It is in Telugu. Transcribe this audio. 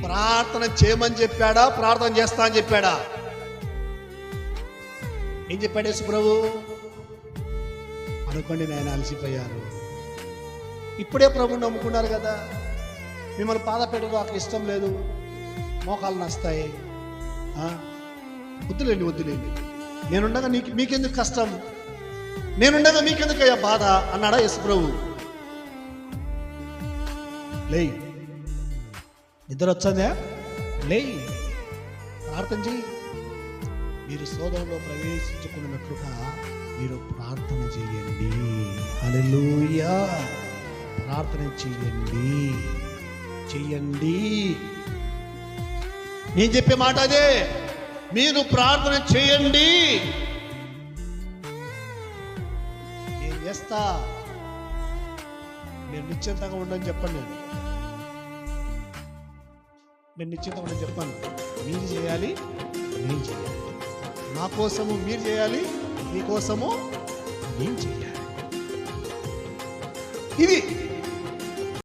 ప్రార్థన చేయమని చెప్పాడా? ప్రార్థన చేస్తా అని చెప్పాడా? ఏం చెప్పాడు యేసు అనుకోండి నేను అలసిపోయారు. ఇప్పుడే ప్రభు నమ్ముకున్నారు కదా. మిమ్మల్ని బాధ పెట్టడం నాకు ఇష్టం లేదు. మోకాలు నస్తాయి. వద్దులేండి వద్దులేండి. నేనుండగా నీకు మీకెందుకు కష్టం? నేనుండగా మీకెందుకు అయ్యా బాధ? అన్నాడా యశ్ ప్రభు. లే నిద్ర వచ్చిందా లే ప్రార్థన చేయి మీరు సోదరులో ప్రవేశించుకున్నట్లుగా మీరు ప్రార్థన చేయండి అలలుయా ప్రార్థన చేయండి చెయ్యండి. నేను చెప్పే మాట అదే. మీరు ప్రార్థన చేయండి నేను చేస్తా. నేను నిశ్చింతగా ఉండని చెప్పండి. నేను నేను నిశ్చింతగా ఉండని చెప్పాను మీరు చేయాలి నేను చేయాలి. నా కోసము మీరు చేయాలి మీకోసము నేను చేయాలి. ఇది